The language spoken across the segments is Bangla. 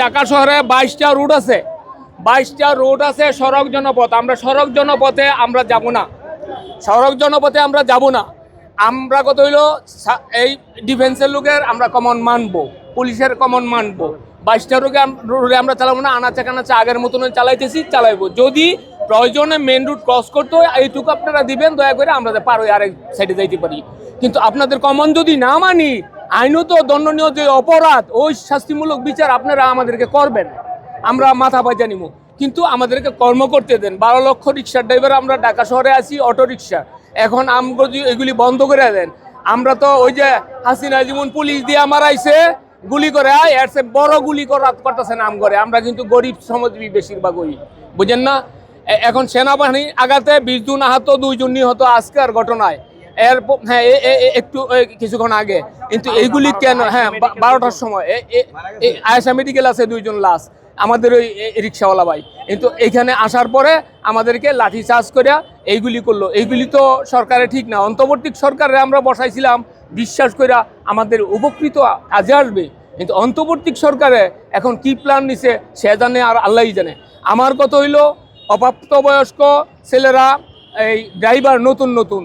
ঢাকা শহরে বাইশটা রুট আছে। বাইশটা রুট আছে সড়ক জনপথ। আমরা সড়ক জনপথে আমরা যাব না। সড়ক জনপথে আমরা যাব না। আমরা কত হইল? এই ডিফেন্সের লোকের আমরা কমন মানবো। পুলিশের কমন মানবো। বাইশটা রোগে রোডে আমরা চালাবো না। আনাচে কানাচে আগের মতন চালাইতেছি, চালাইবো। যদি প্রয়োজনে মেন রুট ক্রস করতে হয়, এইটুকু আপনারা দিবেন, দয়া করে আমরা পার হয়ে আরেক সাইডে যাইতে পারি। কিন্তু আপনাদের কমন যদি না মানি আইনত দণ্ডনীয় যে অপরাধ, ওই শাস্তিমূলক বিচার আপনারা আমাদেরকে করবেন। আমরা মাথা পাইজা নিব। কিন্তু আমাদেরকে কর্ম করতে দেন। বারো লক্ষ রিক্সার ড্রাইভার আমরা ঢাকা শহরে আছি, অটো রিক্সা। এখন আমগো যদি এগুলি বন্ধ করে দেন। আমরা তো ওই যে হাসিনা যেমন পুলিশ দিয়ে আমার আইসে গুলি করে এর চেয়ে বড় গুলি করা করতেছে নাম করে আমরা কিন্তু গরিব সমাজী বেশিরভাগ ওই বুঝেন না? এখন সেনাবাহিনী আগাতে বিশ জন আহত, দুইজন নিহত আজকের ঘটনায়। এর হ্যাঁ একটু কিছুক্ষণ আগে। কিন্তু এইগুলি কেন হ্যাঁ বারোটার সময় আয়সা মেডিকেল আছে দুইজন লাশ আমাদের ওই রিক্সাওয়ালা ভাই। কিন্তু এখানে আসার পরে আমাদেরকে লাঠি চার্জ করে এইগুলি করল। এইগুলি তো সরকারে ঠিক না। অন্তর্বর্তী সরকারে আমরা বসাইছিলাম, বিশ্বাস করে আমাদের উপকৃত কাজে আসবে। কিন্তু অন্তর্বর্তী সরকারে এখন কি প্ল্যান নিছে, সে জানে আর আল্লাহই জানে। আমার কত হইল, অপ্রাপ্তবয়স্ক ছেলেরা, এই ড্রাইভার নতুন নতুন।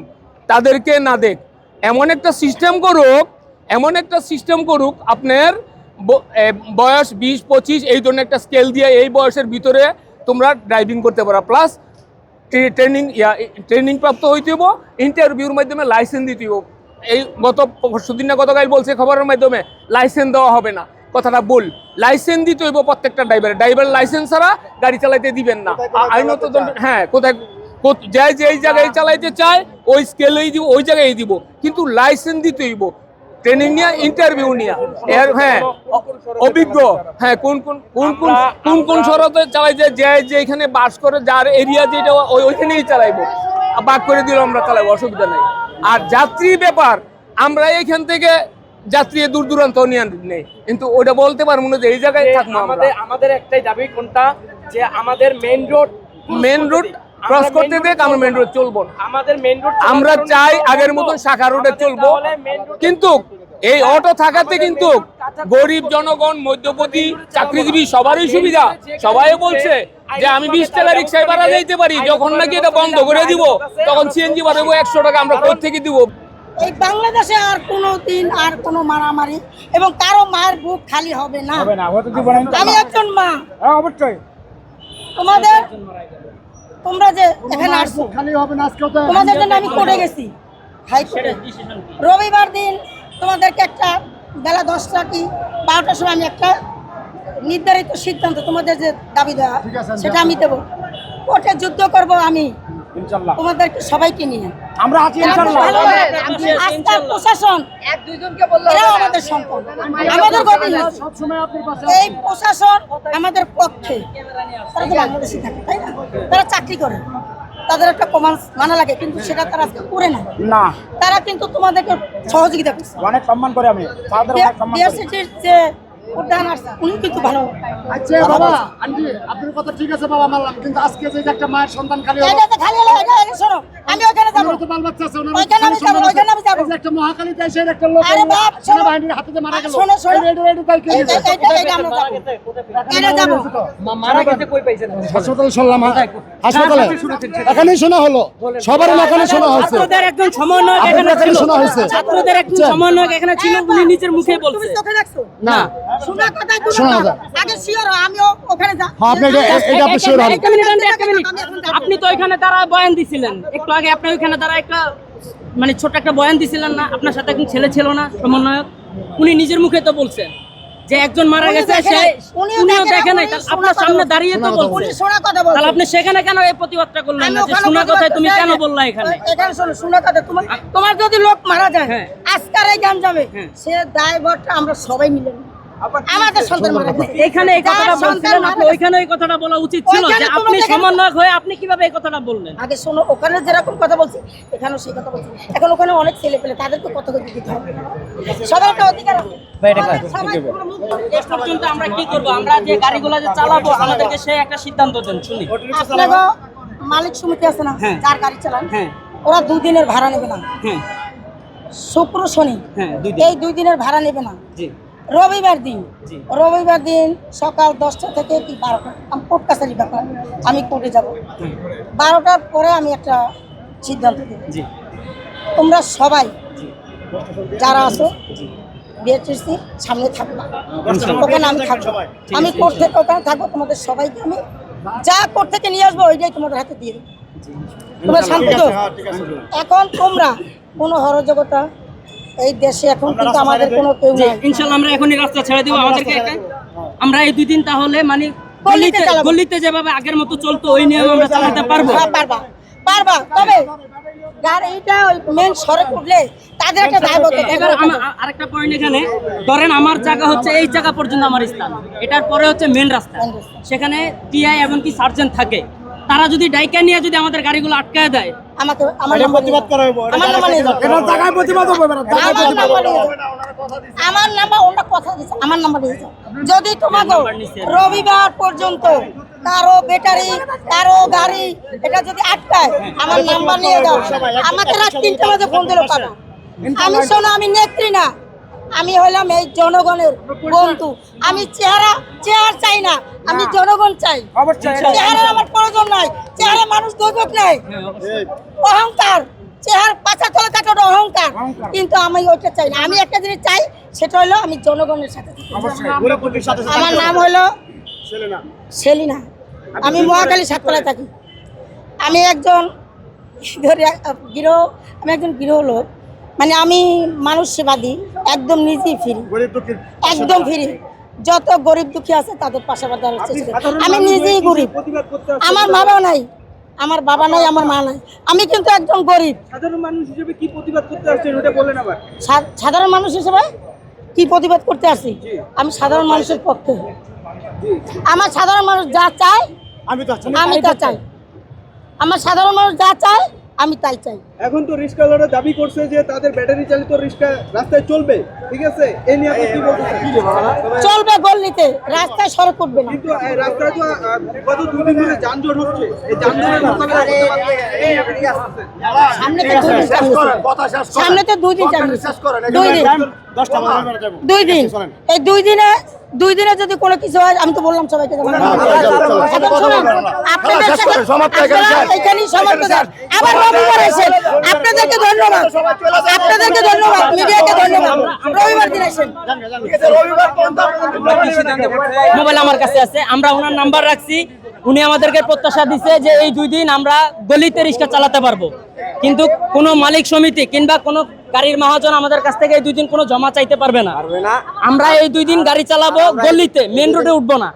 তাদেরকে না দেখ। এমন একটা সিস্টেম করুক এমন একটা সিস্টেম করুক আপনার বয়স বিশ পঁচিশ এই ধরনের একটা স্কেল দিয়ে এই বয়সের ভিতরে তোমরা ড্রাইভিং করতে পারো। প্লাস ট্রেনিং ইয়া ট্রেনিং প্রাপ্ত হইতে হইব ইন্টারভিউর মাধ্যমে লাইসেন্স দিতে হইব। এই গত পরশুদিন না গতকাল বলছে খবরের মাধ্যমে লাইসেন্স দেওয়া হবে না। কথাটা বল লাইসেন্স দিতে হইব প্রত্যেকটা ড্রাইভার ড্রাইভার লাইসেন্স ছাড়া গাড়ি চালাইতে দিবেন না। আইনত হ্যাঁ কোথায় কোথ- যে যেই জায়গায় চালাইতে চায় ওই স্কেলেই দিব ওই জায়গায় দিব। কিন্তু লাইসেন্স দিতে হইব। ট্রেনিং নিয়ে ইন্টারভিউ নিয়ে। এর হ্যাঁ অভিজ্ঞ। হ্যাঁ কোন কোন কোন কোন কোন কোন শরতে চালাইছে যে যে এখানে বাস করে যার এরিয়া যেটা ওই ওইখানেই চালাইবো। বাক করে দিলেও আমরা চালাইবো অসুবিধা নেই। আর যাত্রী ব্যাপার আমরা এখান থেকে যাত্রী দূর দূরান্ত নিয়ে নেই। কিন্তু ওটা বলতে পারব না যে এই জায়গায় থাকব আমাদের আমাদের একটাই দাবি কোনটা? যে আমাদের main road main road cross করতে দেখ আমরা মেন রোড চলবো আমাদের মেইন রোড আমরা চাই আগের মতন শাখা রোডে চলবো। কিন্তু এই অটো থাকাতে কিন্তু গরিব জনগণ মধ্যপতি চাকরিজীবী সবারই সুবিধা। সবাই বলছে যে আমি বিশ টাকা রিক্সায় ভাড়া যাইতে পারি। যখন নাকি এটা বন্ধ করে দিব তখন সিএনজি বাড়াবো একশো টাকা আমরা কোথা থেকে দিব। এই বাংলাদেশে আর কোনো দিন আর কোনো মারামারি এবং কারও মায়ের বুক খালি হবে না। হবে না হয়তো দিব না আমি একজন মা। হ্যাঁ অবশ্যই। তোমাদের তোমরা যে এখানে আসছো খালি হবে না আজকেও তো তোমাদের জন্য আমি করে গেছি হাইকোর্টে। রবিবার দিন তোমাদেরকে একটা বেলা দশটা কি বারোটার সময় আমি একটা নির্ধারিত সিদ্ধান্ত তোমাদের যে দাবি দেওয়া সেটা আমি দেবো। কোর্টে যুদ্ধ করব আমি। তোমাদেরকে সবাইকে নিয়ে। আমরা আছি ইনশাল্লাহ আজকাল প্রশাসন। এরাও আমাদের সম্পদ। আমাদের গতি আছে। সবসময় আপনার পাশে এই প্রশাসন আমাদের পক্ষে। তারা তো বাংলাদেশে থাকে তাই না? তারা চাকরি করে। তাদের একটা কমান্স মানা লাগে কিন্তু সেটা তারা আজকে করে না না। তারা কিন্তু তোমাদেরকে সহযোগিতা করছে। অনেক সম্মান করে আমি। তাদের অনেক সম্মান যে উনি কিন্তু ভালো। আচ্ছা বাবা আন্টি আপনার কথা ঠিক আছে বাবা মানলাম। কিন্তু আজকে যে একটা মায়ের সন্তান খালি এটা তো খালি হলো এটা এটা শোনো আমি ওখানে যাব। তো বাল বাচ্চা আছে ওনার ওইখানে আমি যাব, ওইখানে আমি যাব। একটা মহাকালী দেশের একটা লোক আরে বাপ, শোনো। সেনাবাহিনীর হাতে মারা গেল শোনো, শোনো। এই রেডি রেডি তাই কে এই- এই- এইটা- এইটা আমরা যাব। এটা যাব? মারা গেছে কই পাইছেন হাসপাতালে শুনলাম হ্যাঁ? হাসপাতালে। এখানেই শোনা হলো। সবার এখানে শোনা হচ্ছে ছাত্রদের একজন সমন্বয়ক এখানে এখানে ছিল। শোনা হয়েছে। ছাত্রদের একজন আচ্ছা। সমন্বয়ক এখানে ছিল উনি নিজের মুখে তুমি বলছে। না। শোনা কথাই শোনা না। আগে শিওর আমিও ওখানে যা হ্যাঁ, আপনি এটা- হন। তো ওইখানে তারা বয়ান দিছিলেন। একটু আগে আপনি ওইখানে তারা একটা মানে ছোট একটা বয়ান দিছিলেন না। আপনার সাথে একজন ছেলে ছিল না সমন্বয়ক। উনি নিজের মুখে তো বলছেন যে একজন মারা গেছে সে উনিও দেখে নাই, আপনার সামনে দাঁড়িয়ে তো বলছে। শোনা কথা আপনি সেখানে কেন এই প্রতিবাদটা করলেন না? যে শোনা কথায় তুমি কেন। বললা এখানে? এখানে শোনো শোনা কথা। তোমার তোমার যদি লোক মারা যায় হ্যাঁ। আজকার এই গান যাবে হ্যাঁ। সে দায়ভারটা আমরা সবাই মিলে নেব। আমাদের সন্তান মারা এখানে এই কথাটা বলছিলেন আপনি ওইখানে ওই কথাটা বলা উচিত ছিল যে আপনি সমন্বয়ক হয়ে আপনি কীভাবে এই কথাটা বললেন? আগে শোনো ওখানে যেরকম কথা বলছি এখানেও সেই কথা বলছি। এখন ওখানে অনেক ছেলে পেলে তাদেরকে কথা দিতে হবে সবার একটা অধিকার আছে। সবাই পুরো মুক্ত। শেষ পর্যন্ত আমরা কি করব? আমরা যে গাড়িগুলো যে চালাবো আমাদেরকে সেই একটা সিদ্ধান্ত দেন শুনি। আপনাকে মালিক সমিতি আছে না? হ্যাঁ। যার গাড়ি চালান হ্যাঁ। ওরা দুই দিনের ভাড়া নেবে না। হ্যাঁ। শুক্র শনি হ্যাঁ দুই এই দুই দিনের ভাড়া নেবে না। জি। রবিবার দিন। রবিবার দিন সকাল দশটা থেকে কি বারোটা? আমি কোর্ট কাছারি ব্যাপার। আমি কোর্টে যাব। বারোটার পরে আমি একটা সিদ্ধান্ত দেব জি। তোমরা সবাই যারা আছো বিএচএসসি সামনে থাকবা। ওখানে আমি থাকব। আমি কোর্ট থেকে ওখানে থাকব তোমাদের সবাইকে আমি যা কোর্ট থেকে নিয়ে আসব ওইটাই তোমাদের হাতে দিয়ে দেবো। তোমরা শান্তি এখন তোমরা কোনো হরজগতা এই দেশে এখন কিন্তু আমাদের কোনো কেউ নেই। ইনশাল্লাহ আমরা এখনই রাস্তা ছেড়ে দেবো আমাদেরকে আমরা এই দুই দিন তাহলে মানে গলিতে গলিতে যেভাবে আগের মতো চলতো ওই নিয়ম আমরা চালাতে পারব। হ্যাঁ, পারবা। পারবা। তবে এইটা ওই মেন সড়ক উঠলে তাদের একটা দায়বদ্ধ আমার আরেকটা পয়েন্ট এখানে। ধরেন আমার জায়গা হচ্ছে এই জায়গা পর্যন্ত আমার স্থান। এটার পরে হচ্ছে মেন রাস্তা। সেখানে টিআই এমনকি সার্জেন্ট থাকে। তারা যদি ডাইকা নিয়ে যদি আমাদের গাড়িগুলো আটকায় দেয় আমাকে আমার নাম্বার প্রতিবাদ করা হইবো, আমার নাম্বার নিয়ে যাও। এটা জায়গায় প্রতিবাদ হবে না, জায়গায় প্রতিবাদ হবে। আমার নাম্বার ওটা কথা দিচ্ছে আমার নাম্বার যদি তোমাকে রবিবার পর্যন্ত কারও ব্যাটারি কারও গাড়ি এটা যদি আটকায় আমার নাম্বার নিয়ে যাও। আমাকে রাত তিনটা বাজে ফোন দিলো আমি শোনো আমি নেত্রী না। আমি হলাম এই জনগণের বন্ধু। আমি চেহারা চেহারা চাই না আমি জনগণ চাই। চেহারা আমার প্রয়োজন নাই। চেহারা মানুষ দোষক নাই। অহংকার চেহার পাছা তলে কাটার অহংকার। কিন্তু আমি ওইটা চাই না। আমি একটা জিনিস চাই সেটা হলো আমি জনগণের সাথে আমার নাম হলো সেলিনা। আমি মহাকালী সাততলায় থাকি। আমি একজন ধরে গৃহ আমি একজন গৃহ লোক। মানে আমি মানুষ সেবা দিই একদম নিজেই ফিরি একদম ফ্রি যত গরিব দুঃখী আছে তাদের চেষ্টা আমি নিজেই গরিব। আমার বাবা নাই। আমার বাবা নাই আমার মা নাই। আমি কিন্তু একজন গরিব। সাধারণ মানুষ হিসেবে কি প্রতিবাদ করতে আসছেন ওটা বলেন আবার। সাধারণ মানুষ হিসেবে কি প্রতিবাদ করতে আসি আমি সাধারণ মানুষের পক্ষে। আমার সাধারণ মানুষ যা চায় আমি আমি তা চাই। আমার সাধারণ মানুষ যা চায় আমি তাই চাই। এখন তো রিক্সাওয়ালারা দাবি করছে যে তাদের ব্যাটারি চালিত রিক্সা রাস্তায় চলবে। ঠিক আছে? এই নিয়ে আপনি কি বলতেছেন চলবে গল্লিতে রাস্তায় সড়ক উঠবে না। কিন্তু এই রাস্তায় তো আহ, গত দুদিন ধরে যানজট হচ্ছে। এই যানজটের মোকাবেলা? সামনে তো দুই দিন। সামনে তো দুই দিন। দুই দিন। দুই দিন। এই দুই দিনে দুই দিনে যদি কোনো কিছু হয় আমি তো বললাম সবাইকে। আপনাদের। এখানেই সমাপ্ত। আবার রবিবার এসেন আপনাদেরকে ধন্যবাদ। আপনাদেরকে ধন্যবাদ। মিডিয়াকে ধন্যবাদ। রবিবার দিন এসেন ঠিক আছে, রবিবার কোনটা পর্যন্ত? মোবাইল আমার কাছে আছে। আমরা ওনার নাম্বার রাখছি। উনি আমাদেরকে প্রত্যাশা দিছে যে এই দুই দিন আমরা গলিতে রিক্সা চালাতে পারব। কিন্তু কোনো মালিক সমিতি কিংবা কোনো গাড়ির মহাজন আমাদের কাছ থেকে এই দুই দিন কোনো জমা চাইতে পারবে না। আমরা এই দুই দিন গাড়ি চালাবো গলিতে মেন রোডে উঠবো না।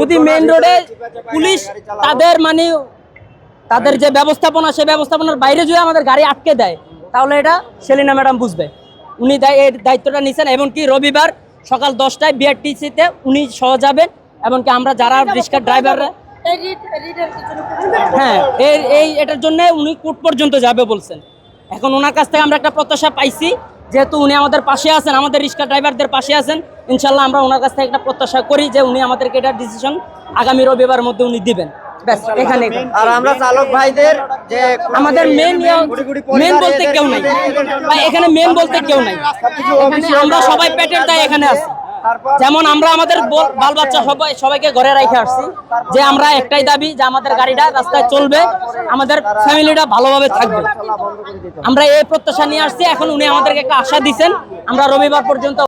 যদি মেন রোডে পুলিশ তাদের মানে তাদের যে ব্যবস্থাপনা সেই ব্যবস্থাপনার বাইরে যদি আমাদের গাড়ি আটকে দেয় তাহলে এটা সেলিনা ম্যাডাম বুঝবে। উনি দায়- এর দায়িত্বটা নিছেন এমনকি রবিবার সকাল দশটায় বিআরটিসিতে উনি সহ যাবেন এমনকি আমরা যারা রিক্সার ড্রাইভাররা এই হ্যাঁ এই এই এটার জন্য উনি কোর্ট পর্যন্ত যাবে বলছেন। এখন ওনার কাছ থেকে আমরা একটা প্রত্যাশা পাইছি যেহেতু উনি আমাদের পাশে আছেন আমাদের রিক্সা ড্রাইভারদের পাশে আছেন ইনশাল্লাহ আমরা ওনার কাছ থেকে একটা প্রত্যাশা করি যে উনি আমাদেরকে এটা ডিসিশন আগামী রবিবার মধ্যে উনি দিবেন। ব্যাস এখানে আর আমরা চালক ভাইদের যে আমাদের মেন মেন বলতে কেউ নাই। বা এখানে মেন বলতে কেউ নাই। আমরা সবাই পেটের দায় এখানে আছি যেমন আমরা আমাদের বল- বাল বাচ্চা সবাই সবাইকে ঘরে রেখে আসছি। যে আমরা একটাই দাবি যে আমাদের গাড়িটা রাস্তায় চলবে আমাদের ফ্যামিলিটা ভালোভাবে থাকবে। আমরা এই প্রত্যাশা নিয়ে আসছি। এখন উনি আমাদেরকে একটা আশা দিচ্ছেন আমরা রবিবার পর্যন্ত